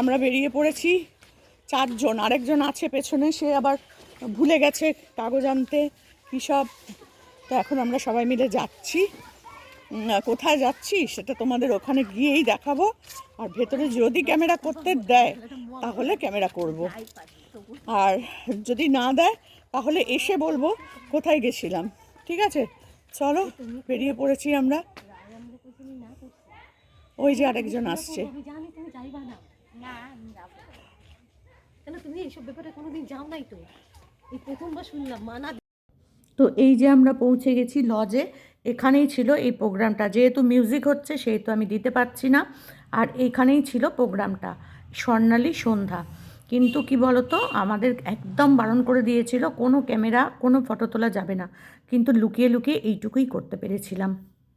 আমরা বেরিয়ে পড়েছি। চারজন, আরেকজন আছে পেছনে, সে আবার ভুলে গেছে কাগজ আনতে, কী সব। তো এখন আমরা সবাই মিলে যাচ্ছি। কোথায় যাচ্ছি সেটা তোমাদের ওখানে গিয়েই দেখাবো। আর ভেতরে যদি ক্যামেরা করতে দেয়, তাহলে ক্যামেরা করব। আর যদি না দেয়, তাহলে এসে বলব কোথায় গেছিলাম। ঠিক আছে? চলো, বেরিয়ে পড়েছি আমরা। ওই যে আরেকজন আসছে। না না আমি যাব। কেন তুমি এইসব ব্যাপারে কোনোদিন যাও নাই তো? এই প্রথমবার শুনলাম মানা তো এই যে আমরা পৌঁছে গেছি লজে এখানেই ছিল এই প্রোগ্রামটা। যেহেতু মিউজিক হচ্ছে সেহেতু আমি দিতে পারছি না। আর এইখানেই ছিল প্রোগ্রামটা স্বর্ণালী সন্ধ্যা। কিন্তু কি বলতো আমাদের একদম বারণ করে দিয়েছিল কোনো ক্যামেরা কোনো ফটো তোলা যাবে না। কিন্তু লুকিয়ে লুকিয়ে এইটুকুই করতে পেরেছিলাম।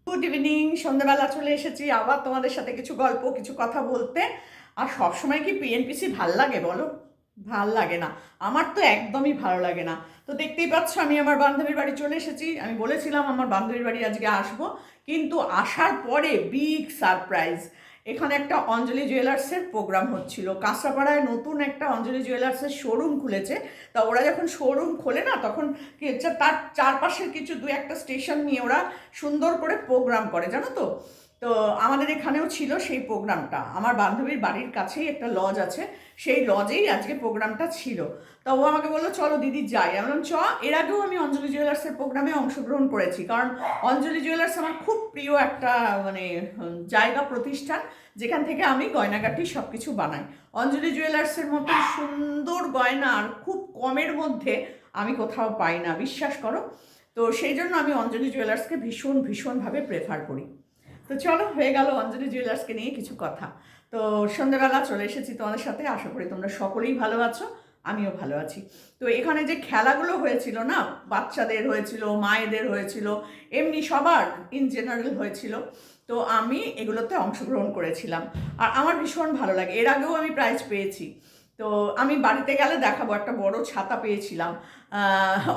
গুড ইভিনিং সন্ধ্যাবেলা চলে এসেছি। আবার তোমাদের সাথে কিছু গল্প কিছু কথা বলতে। আর সবসময় কি পিএনপিসি ভালো লাগে বলো? ভালো লাগে না। আমার তো একদমই ভালো লাগে না। তো দেখতেই পাচ্ছ, আমি আমার বান্ধবীর বাড়ি চলে এসেছি। আমি বলেছিলাম আমার বান্ধবীর বাড়ি আজকে আসব। কিন্তু আসার পরে বিগ সারপ্রাইজ এখানে একটা অঞ্জলি জুয়েলার্সের প্রোগ্রাম হচ্ছিল। কাঁচরাপাড়ায় নতুন একটা অঞ্জলি জুয়েলার্সের শোরুম খুলেছে। তা ওরা যখন শোরুম খোলে না, তখন তার চারপাশের কিছু দু একটা স্টেশন নিয়ে ওরা সুন্দর করে প্রোগ্রাম করে, জানো তো? তো আমাদের এখানেও ছিল সেই প্রোগ্রামটা। আমার বান্ধবীর বাড়ির কাছেই একটা লজ আছে, সেই লজেই আজকে প্রোগ্রামটা ছিল। তা ও আমাকে বলল, চলো দিদি যাই। আমি চ। এর আগেও আমি অঞ্জলি জুয়েলার্সের প্রোগ্রামে অংশগ্রহণ করেছি, কারণ অঞ্জলি জুয়েলার্স আমার খুব প্রিয় একটা মানে জায়গা প্রতিষ্ঠান, যেখান থেকে আমি গয়নাগাটি সব কিছু বানাই। অঞ্জলি জুয়েলার্সের মতো সুন্দর গয়না আর খুব কমের মধ্যে আমি কোথাও পাই না, বিশ্বাস করো। তো সেই জন্য আমি অঞ্জলি জুয়েলার্সকে ভীষণ, ভীষণভাবে প্রেফার করি। তো চলো, হয়ে গেল অঞ্জলি জুয়েলার্সকে নিয়ে কিছু কথা। তো সন্ধ্যাবেলা চলে এসেছি তোমাদের সাথে, আশা করি তোমরা সকলেই ভালো আছো, আমিও ভালো আছি। তো এখানে যে খেলাগুলো হয়েছিল না, বাচ্চাদের হয়েছিল, মায়েদের হয়েছিল, এমনি সবার ইন জেনারেল হয়েছিল, তো আমি এগুলোতে অংশগ্রহণ করেছিলাম। আর আমার ভীষণ ভালো লাগে, এর আগেও আমি প্রাইজ পেয়েছি। তো আমি বাড়িতে গেলে দেখাবো, একটা বড় ছাতা পেয়েছিলাম।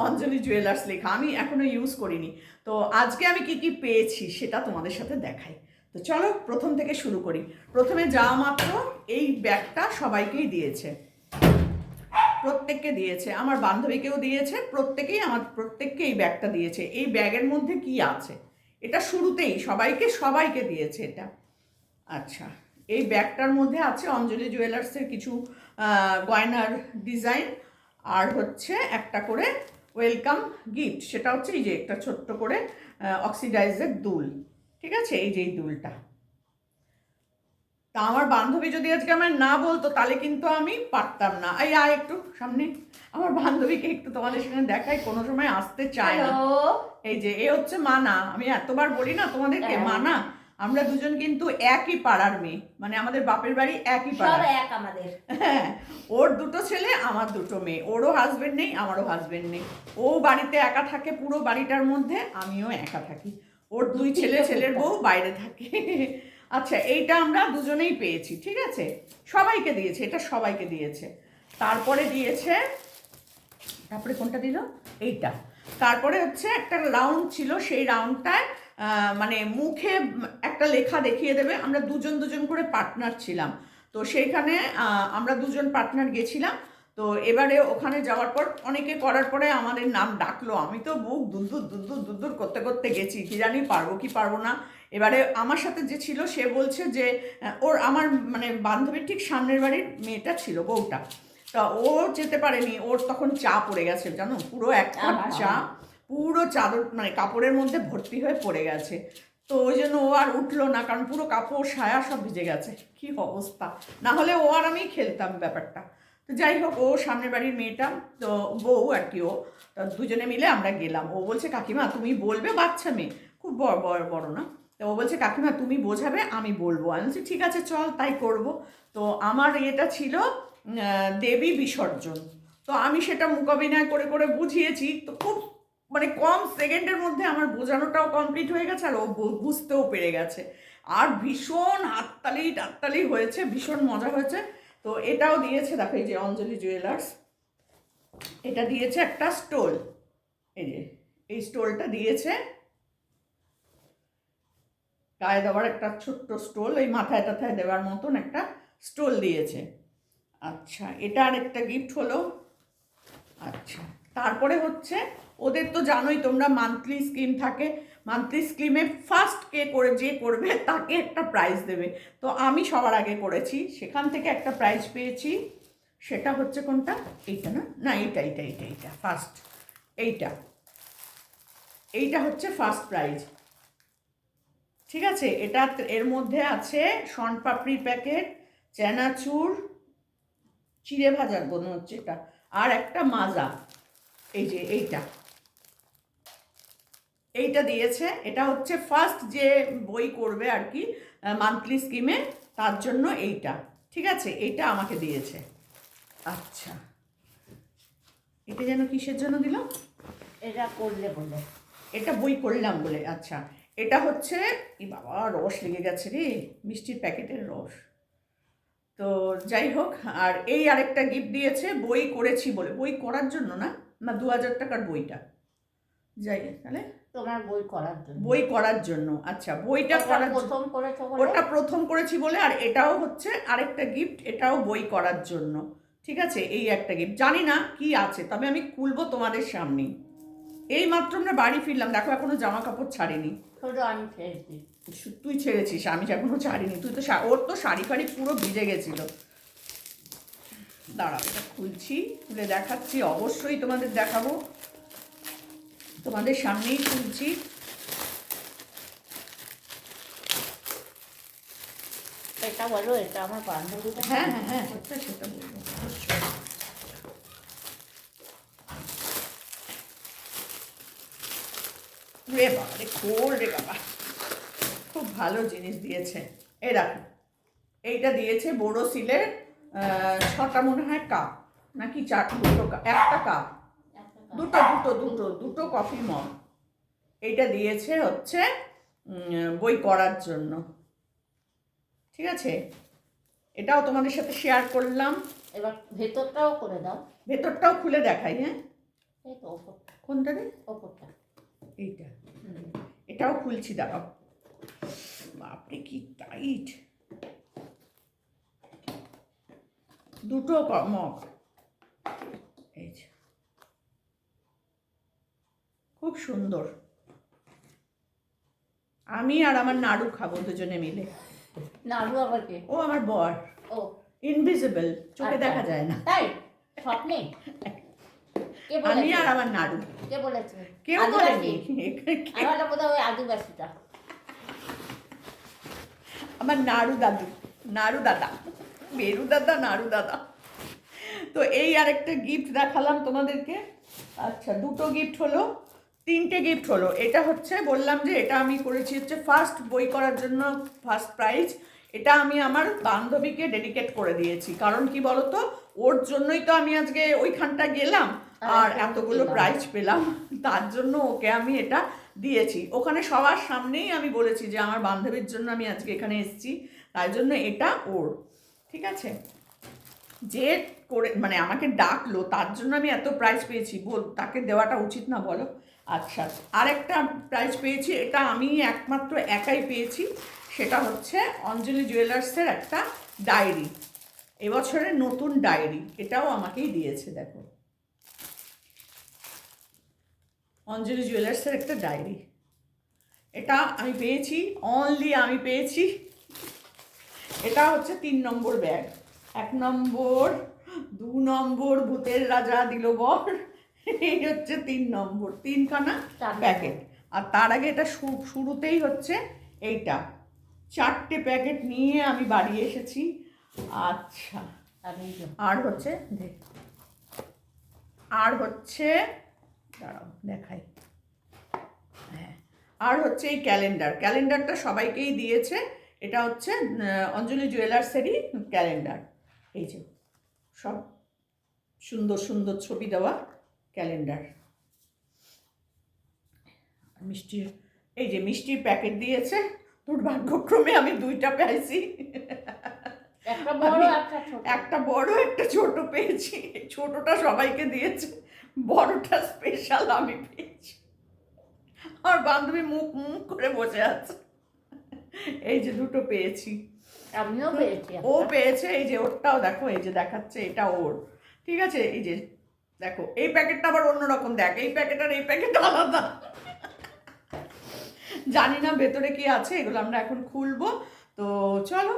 অঞ্জলি জুয়েলার্স লেখা। আমি এখনও ইউজ করিনি। তো আজকে আমি কি কি পেয়েছি সেটা তোমাদের সাথে দেখাই। তো চলো প্রথম থেকে শুরু করি। প্রথমে যাওয়া মাত্র এই ব্যাগটা সবাইকেই দিয়েছে। প্রত্যেককে দিয়েছে। আমার বান্ধবীকেও দিয়েছে। প্রত্যেকেই আমার, প্রত্যেককে এই ব্যাগটা দিয়েছে। এই ব্যাগের মধ্যে কি আছে? এটা শুরুতেই সবাইকে সবাইকে দিয়েছে এটা। আচ্ছা এই ব্যাগটার মধ্যে আছে অঞ্জলি জুয়েলার্সের কিছু গয়নার ডিজাইন আর হচ্ছে একটা করে ওয়েলকাম গিফট সেটা হচ্ছে এই যে একটা ছোট্ট করে অক্সিডাইজের দুল ঠিক আছে? এই যে এই দুলটা। তা আমার বান্ধবী যদি আজকে আমার না বলতো তাহলে কিন্তু আমি পারতাম না। এই আয় একটু সামনে। আমার বান্ধবীকে একটু তোমাদের সঙ্গে দেখাই কোনো সময় আসতে চায় না। এই যে এ হচ্ছে মানা। আমি এতবার বলি না তোমাদেরকে হ্যাঁ। মানা। আমরা দুজন কিন্তু একই পাড়ার মেয়ে। মানে আমাদের বাপের বাড়ি একই পাড়া এক আমাদের। হ্যাঁ ওর দুটো ছেলে আমার দুটো মেয়ে। ওরও হাজবেন্ড নেই আমারও হাজবেন্ড নেই। ও বাড়িতে একা থাকে পুরো বাড়িটার মধ্যে আমিও একা থাকি। ওর দুই ছেলে ছেলের বউ বাইরে থাকে। আচ্ছা এইটা আমরা দুজনেই পেয়েছি ঠিক আছে? সবাইকে দিয়েছে এটা সবাইকে দিয়েছে। তারপরে দিয়েছে তারপরে কোনটা দিল? এইটা। তারপরে হচ্ছে একটা রাউন্ড ছিল সেই রাউন্ডটায় মানে মুখে একটা লেখা দেখিয়ে দেবে আমরা দুজন দুজন করে পার্টনার ছিলাম। তো সেইখানে আমরা দুজন পার্টনার গেছিলাম। তো এবারে ওখানে যাওয়ার পর অনেকে করার পরে আমাদের নাম ডাকলো। আমি তো বুক দুদ্দুর দুদ্দুর দুদ্দুর করতে করতে গেছি। কি জানি পারব কি পারব না। এবারে আমার সাথে যে ছিল সে বলছে যে ওর আমার মানে বান্ধবীর ঠিক সামনের বাড়ির মেয়েটা ছিল বউটা। তা ও যেতে পারেনি। ওর তখন চা পড়ে গেছে জানো? পুরো এক কাপ চা। পুরো চাদর মানে কাপড়ের মধ্যে ভর্তি হয়ে পড়ে গেছে। তো ওই জন্য ও আর উঠল না, কারণ পুরো কাপড়, সায়া সব ভিজে গেছে। কি অবস্থা? না হলে ও আর আমি খেলতাম ব্যাপারটা। তো যাই হোক, ও সামনের বাড়ির মেয়েটা, তো বউ আর কি ও দুজনে মিলে আমরা গেলাম। ও বলছে, কাকিমা, তুমি বলবে বাচ্চা মেয়ে? খুব বড় বড় বড় না? তো ও বলছে, কাকিমা, তুমি বোঝাবে, আমি বলব। আমি বলছি, ঠিক আছে, চল, তাই করব। তো আমার এটা ছিল দেবী বিসর্জন। তো আমি সেটা মোকাবিনয় করে করে বুঝিয়েছি। তো খুব মানে কম সেকেন্ডের মধ্যে আমার বোঝানোটাও কমপ্লিট হয়ে গেছে আর ও বুঝতেও পেরে গেছে। আর ভীষণ হাততালি টাততালি হয়েছে, ভীষণ মজা হয়েছে। তো এটাও দিয়েছে, দেখো এই যে অঞ্জলি জুয়েলার্স এটা দিয়েছে একটা স্টোল এই যে, এই স্টোলটা দিয়েছে। গায়ে দেওয়ার একটা ছোট্ট স্টোল এই মাথায় টাথায় দেওয়ার মতন একটা স্টোল দিয়েছে। আচ্ছা এটা আর একটা গিফট হলো। আচ্ছা তারপরে হচ্ছে ওদের তো জানোই তোমরা মান্থলি স্কিম থাকে। মান্থলি স্কিমে ফার্স্ট কে করে যে করবে, তাকে একটা প্রাইজ দেবে। তো আমি সবার আগে করেছি, সেখান থেকে একটা প্রাইজ পেয়েছি। সেটা হচ্ছে কোনটা? এইটা না? না, এইটা এইটা এইটা এইটা ফার্স্ট এইটা। এইটা হচ্ছে ফার্স্ট প্রাইজ ঠিক আছে? এটা এর মধ্যে আছে শনপাপড়ির প্যাকেট চানাচুর, চিড়ে ভাজার মনে হচ্ছে এটা। আর একটা মাজা। এই যে, এইটা। এইটা দিয়েছে। এটা হচ্ছে ফার্স্ট যে বই করবে আর কি মান্থলি স্কিমে তার জন্য এইটা। ঠিক আছে? এইটা আমাকে দিয়েছে। আচ্ছা। এটা যেন কিসের জন্য দিল? এটা করলে বলে। এটা বই করলাম বলে আচ্ছা। এটা হচ্ছে এই বাবা রস লেগে গেছে রে মিষ্টির প্যাকেটের রস। তো যাই হোক আর এই আরেকটা গিফট দিয়েছে বই করেছি বলে। বই করার জন্য না না দু হাজার টাকার বইটা। যাই হোক, তাহলে। তোমার বই করার জন্য। বই করার জন্য আচ্ছা বইটা করার প্রথম করেছ ওটা প্রথম করেছি বলে আর এটাও হচ্ছে আরেকটা গিফট এটাও বই করার জন্য। ঠিক আছে? এই একটা গিফট জানি না কি আছে তবে আমি খুলবো তোমাদের সামনেই। এই মাত্র আমরা বাড়ি ফিরলাম। দেখো এখনও জামা কাপড় ছাড়িনি আমি তুই ছেড়েছিস আমি এখনও ছাড়িনি। তুই তো ওর তো শাড়ি ফাড়ি পুরো ভিজে গেছিল। দাঁড়াও এটা খুলছি খুলে দেখাচ্ছি। অবশ্যই তোমাদের দেখাবো। তোমাদের সামনেই খুলছি এটা বলো এটা আমার বান্ধবীটা হ্যাঁ হ্যাঁ হ্যাঁ সেটা সেটা বলব। রে বাবা রে খোল রে বাবা। খুব ভালো জিনিস দিয়েছে। দেখো এইটা দিয়েছে বড়ো সিলের আহ, ছটা মনে হয় কাপ নাকি চার দুটো কাপ একটা কাপ। দুটো দুটো দুটো দুটো কফি মগ এইটা দিয়েছে হচ্ছে বই করার জন্য। ঠিক আছে? এটাও তোমাদের সাথে শেয়ার করলাম। এবার ভেতরটাও করে দাও। ভেতরটাও খুলে দেখাই হ্যাঁ? এই তো কোনটা রে? ওপরটা। এইটা। এটাও খুলছি দাঁড়াও। বাপরে কি টাইট দুটো মগ এই যে খুব সুন্দর। আমি আর আমার নাড়ু খাব দুজনে মিলে। নাড়ু আবার কে? ও আমার বর। ও। ইনভিজিবল চোখে আচ্ছা। দেখা যায় না। তাই? স্বপ্নে? আমি আর আমার নাড়ু। কে বলেছে? কেউ বলেনি। আমার বোধ হয় আদিবাসীটা আমার নাড়ু দাদু। নাড়ু দাদা। বেরু দাদা নাড়ু দাদা। তো এই আরেকটা গিফট দেখালাম তোমাদেরকে। আচ্ছা দুটো গিফট হলো। তিনটে গিফট হলো। এটা হচ্ছে বললাম যে এটা আমি করেছি হচ্ছে ফার্স্ট বই করার জন্য ফার্স্ট প্রাইজ এটা আমি আমার বান্ধবীকে ডেডিকেট করে দিয়েছি। কারণ কি বলতো? ওর জন্যই তো আমি আজকে ওইখানটা গেলাম আর এতগুলো প্রাইজ পেলাম। তার জন্য ওকে আমি এটা দিয়েছি। ওখানে সবার সামনেই আমি বলেছি যে আমার বান্ধবীর জন্য আমি আজকে এখানে এসেছি। তাই জন্য এটা ওর। ঠিক আছে? যে করে মানে আমাকে ডাকলো তার জন্য আমি এত প্রাইজ পেয়েছি। বল তাকে দেওয়াটা উচিত না বলো। আচ্ছা আরেকটা প্রাইজ পেয়েছি, এটা আমি একমাত্র একাই পেয়েছি, সেটা হচ্ছে অঞ্জলি জুয়েলার্সের একটা ডায়েরি, এবছরের নতুন ডায়েরি, এটাও আমাকেই দিয়েছে, দেখো। অঞ্জলি জুয়েলার্সের একটা ডায়েরি, এটা আমি পেয়েছি অনলি আমি পেয়েছি, এটা হচ্ছে তিন নম্বর ব্যাগ এক নম্বর, দু নম্বর ভূতের রাজা দিল বর এই হচ্ছে তিন নম্বর তিনখানা চার প্যাকেট আর তার আগে এটা শুরুতেই হচ্ছে এইটা। চারটে প্যাকেট নিয়ে আমি বাড়ি এসেছি। আচ্ছা। আর হচ্ছে। আর হচ্ছে দাঁড়াও দেখাই। হ্যাঁ। আর হচ্ছে এই ক্যালেন্ডার ক্যালেন্ডারটা সবাইকেই দিয়েছে। এটা হচ্ছে অঞ্জলি জুয়েলার্সেরই ক্যালেন্ডার এই যে সব সুন্দর সুন্দর ছবি দেওয়া। ক্যালেন্ডার। আর মিষ্টির এই যে মিষ্টির প্যাকেট দিয়েছে দুর্ভাগ্যক্রমে আমি দুইটা পেয়েছি একটা বড় একটা ছোট। একটা বড় একটা ছোট পেয়েছি। ছোটটা সবাইকে দিয়েছে বড়টা স্পেশাল আমি পেয়েছি। আমার বান্ধবী মুখ মুখ করে বসে আছে। এই যে দুটো পেয়েছি। আমিও পেয়েছি ও পেয়েছে এই যে ওরটাও দেখো এই যে দেখাচ্ছে এটা ওর। ঠিক আছে এই যে দেখো এই প্যাকেটটা আবার অন্যরকম দেখ এই প্যাকেট আর এই প্যাকেট আলাদা। জানি না ভেতরে কি আছে এগুলো আমরা এখন খুলবো। তো চলো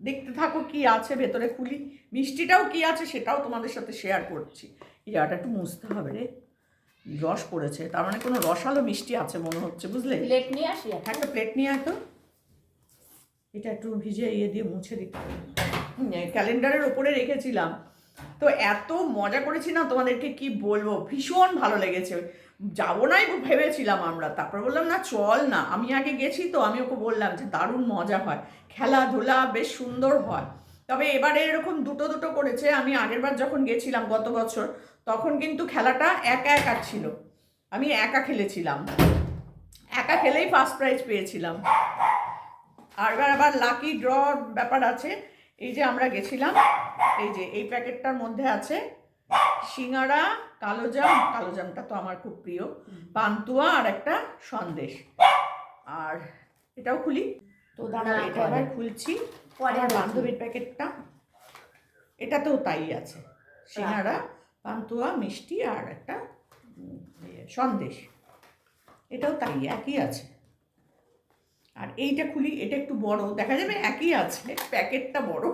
দেখতে থাকো কি আছে ভেতরে খুলি। মিষ্টিটাও কি আছে সেটাও তোমাদের সাথে শেয়ার করছি। ইয়াটা একটু মুছতে হবে রে। রস পড়েছে তার মানে কোনো রসালো মিষ্টি আছে মনে হচ্ছে বুঝলে? প্লেট নিয়ে আসি একটা। প্লেট নিয়ে আয় তো। এটা একটু ভিজে ইয়ে দিয়ে মুছে দিতে ক্যালেন্ডারের ওপরে রেখেছিলাম। তো এত মজা করেছি না, তোমাদেরকে কি বলব? ভীষণ ভালো লেগেছে। যাব নাই ভেবেছিলাম আমরা। তারপর বললাম, না, চল না। আমি আগে গেছি তো, আমি ওকে বললাম যে, দারুণ মজা হয়। খেলাধুলা বেশ সুন্দর হয়। তবে এবারে এরকম দুটো দুটো করেছে। আমি আগেরবার যখন গেছিলাম গত বছর, তখন কিন্তু খেলাটা একা একা ছিল। আমি একা খেলেছিলাম। একা খেলেই ফার্স্ট প্রাইজ পেয়েছিলাম। আর এবার আবার লাকি ড্র ব্যাপার আছে। এই যে আমরা গেছিলাম এই যে এই প্যাকেটটার মধ্যে আছে সিঙ্গারা কালোজাম কালোজামটা তো আমার খুব প্রিয় পান্তুয়া আর একটা সন্দেশ। আর এটাও খুলি। তো দাঁড়া এটা। এবার খুলছি। পরে বান্ধবীর প্যাকেটটা। এটাতেও তাই আছে। সিঙ্গারা পান্তুয়া মিষ্টি আর একটা সন্দেশ। এটাও তাই একই আছে। আর এইটা খুলি এটা একটু বড়। দেখা যাবে একই আছে প্যাকেটটা বড়।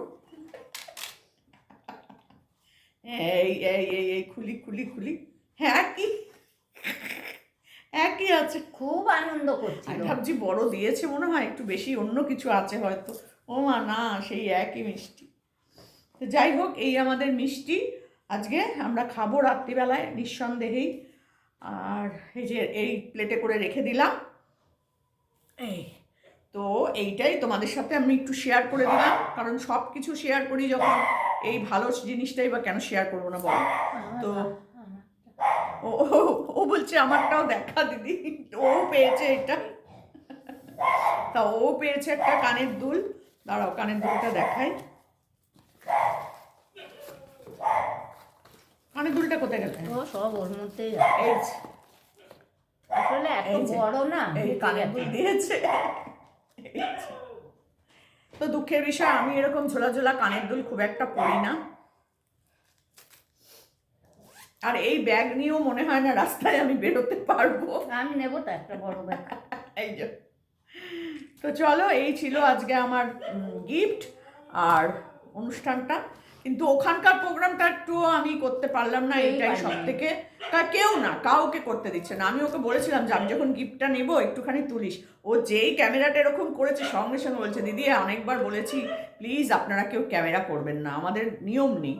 এই এই এই এই খুলি খুলি খুলি। হ্যাঁ একই। একই আছে। খুব আনন্দ আমি ভাবছি বড় দিয়েছে মনে হয় একটু বেশি অন্য কিছু আছে হয়তো। ও মা না সেই একই মিষ্টি। তো যাই হোক এই আমাদের মিষ্টি। আজকে আমরা খাব রাত্রিবেলায় নিঃসন্দেহেই। আর এই যে এই প্লেটে করে রেখে দিলাম। এই। তো এইটাই তোমাদের সাথে আমি একটু শেয়ার করে দিলাম। কারণ সব কিছু শেয়ার করি যখন এই ভালো জিনিসটাই বা কেন শেয়ার করব না বলো? তো ও বলছে আমারটাও দেখা দিদি। ও পেয়েছে এটা। তা ও পেয়েছে একটা কানের দুল। দাঁড়াও কানের দুলটা দেখাই। কানের দুলটা কোথায় গেল? সব ওর মধ্যেই এই আসলে এত বড় না। কানের দুল। দিয়েছে। তো দুঃখের বিষয় আমি এরকম ঝোলা ঝোলা কানের দুল খুব একটা পড়ি না। আর এই ব্যাগ নিয়েও মনে হয় না রাস্তায় আমি বেরোতে পারব। আমি নেব তো একটা বড় ব্যাগ। এই যে। তো চলো এই ছিল আজকে আমার গিফট আর অনুষ্ঠানটা। কিন্তু ওখানকার প্রোগ্রামটা একটু আমি করতে পারলাম না এইটাই সব থেকে কেউ না কাউকে করতে দিচ্ছে না। আমি ওকে বলেছিলাম যে আমি যখন গিফটটা নেব একটুখানি তুলিস। ও যেই ক্যামেরাটা এরকম করেছে সঙ্গে সঙ্গে বলছে দিদি অনেকবার বলেছি প্লিজ আপনারা কেউ ক্যামেরা করবেন না আমাদের নিয়ম নেই।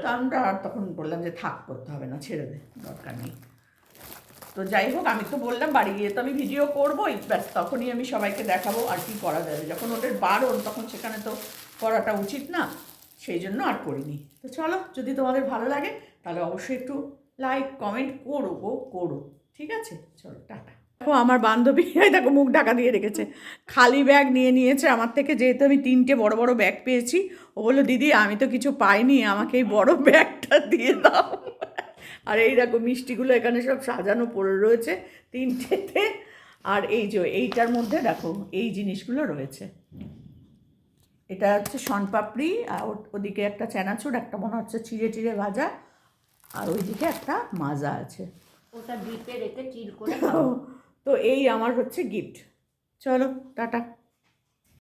তো আমরা আর তখন বললাম যে থাক করতে হবে না ছেড়ে দে দরকার নেই। তো যাই হোক আমি তো বললাম বাড়ি গিয়ে তো আমি ভিডিও করবোই। ব্যাস তখনই আমি সবাইকে দেখাবো আর কি করা যাবে। যখন ওদের বারণ তখন সেখানে তো করাটা উচিত না। সেই জন্য আর করিনি। তো চলো, যদি তোমাদের ভালো লাগে, তাহলে অবশ্যই একটু লাইক কমেন্ট করো গো, করো। ঠিক আছে? চলো, টাটা। দেখো, আমার বান্ধবী দেখো, মুখ ঢাকা দিয়ে রেখেছে। খালি ব্যাগ নিয়ে নিয়েছে। আমার থেকে যেহেতু আমি তিনটে বড় বড় ব্যাগ পেয়েছি, ও বলল, দিদি, আমি তো কিছু পাইনি, আমাকে এই বড় ব্যাগটা দিয়ে দাও। আর এই দেখো, মিষ্টিগুলো এখানে সব সাজানো পড়ে রয়েছে তিনটেতে। আর এই যে, এইটার মধ্যে দেখো, এই জিনিসগুলো রয়েছে। এটা হচ্ছে শনপাপড়ি আর ওদিকে একটা চানাচুর একটা মনে হচ্ছে চিড়ে চিড়ে ভাজা আর ওইদিকে একটা মাজা আছে। ওটা ডিপে রেখে চিল করে। তো এই আমার হচ্ছে গিফট। চলো টাটা।